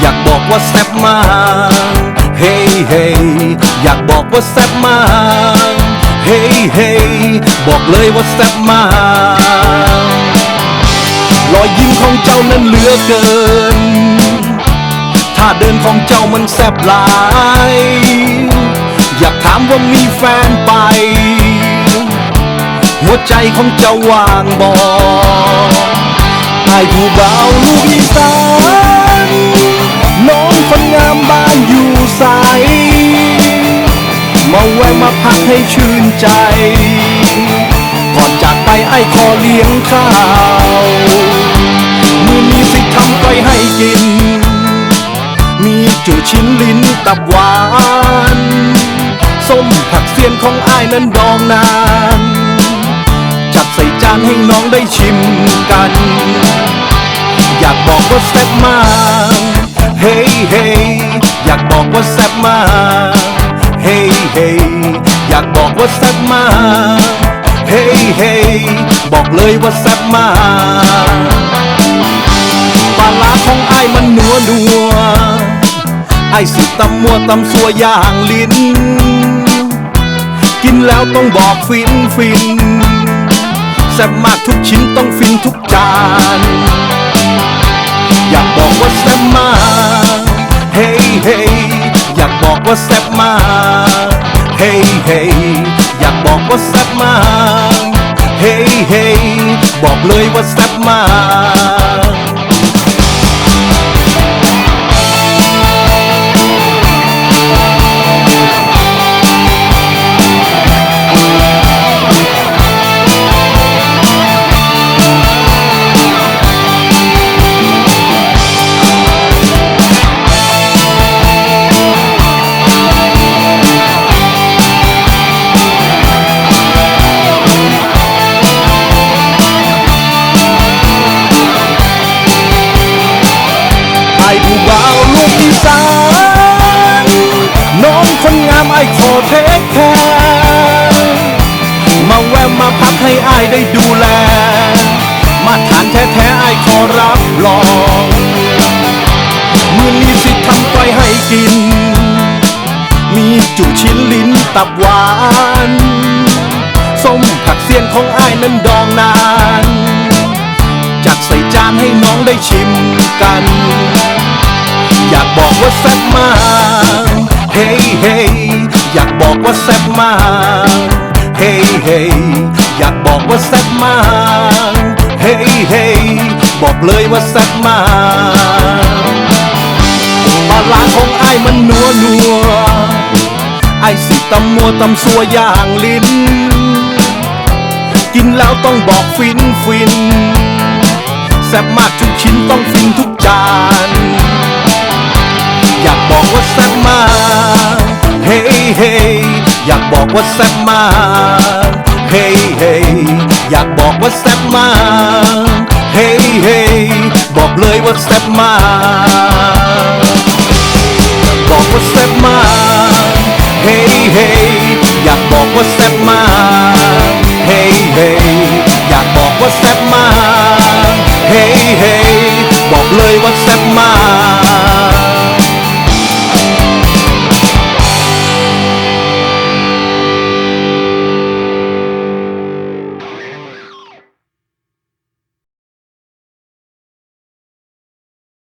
อยากบอกว่าแซ่บมาก เฮ้เฮ้อยากบอกว่าแซ่บมาก เฮ้เฮ้บอกเลยว่าแซ่บมากรอยยิ้มของเจ้านั้นเหลือเกิน ถ้าเดินของเจ้ามันแซ่บหลาย อยากถามว่ามีแฟนไป หัวใจของเจ้าว่างบอไอ้ผู้เบ่าลูกอีสานน้องคนงามบ้านอยู่ใสมาแวะมาพักให้ชื่นใจก่อนจากไปไอ้ขอเลี้ยงข้าวมือมีสิทำไปให้กิน มีจูชิ้นลิ้นตับหวาน ส้มผักเสียนของไอ้นั้นดองนานานให้น้องได้ชิมกัน อยากบอกว่าแซ่บมาก เฮ้ยเฮ้อยากบอกว่าแซ่บมาก เฮ้ยเฮ้อยากบอกว่าแซ่บมาก เฮ้ยเฮ้บอกเลยว่าแซ่บมากปลาร้าของไอ้มันนัวนัวไอ้ายสิตำมัวตำสัวอย่างลิ้น กินแล้วต้องบอกฟินฟิน แซ่บมากทุกชิ้นต้องฟินทุกจาน อยากบอกว่าแซ่บมาก เฮ้เฮ้อยากบอกว่าแซ่บมาก เฮ้เฮ้อยากบอกว่าแซ่บมาก เฮ้เฮ้บอกเลยว่าแซ่บมาก อีสานน้องคนงามไอ้ขอเทคแคร์มาแวะมาพักให้ไอ้ได้ดูแล มาทานแท้ๆไอ้ขอรับรองมือนี้สิทำไปให้กิน มีจุชิ้นลิ้นตับหวานส้มผักเสียนของไอ้ายนั้นดองนานจัดใส่จานให้น้องได้ชิมกัน บอกว่าแซ่บมากเฮ้เฮ้อยากบอกว่าแซ่บมากเฮ้เฮ้อยากบอกว่าแซ่บมากเฮ้เฮ้บอกเลยว่าแซ่บมากปลาร้าของไอ้มันนัวนัวไอ้สิตำมัวตำสัวอย่างลิ้น กินแล้วต้องบอกฟินฟินแซ่บมากทุกชิ้นต้องฟินทุกจาน อยากบอกว่าแซ่บมาก เฮ้เฮ้อยากบอกว่าแซ่บมาก เฮ้เฮ้อยากบอกว่าแซ่บมาก เฮ้เฮ้บอกเลยว่าแซ่บมาก บอกว่าแซ่บมาก เฮ้เฮ้อยากบอกว่าแซ่บมาก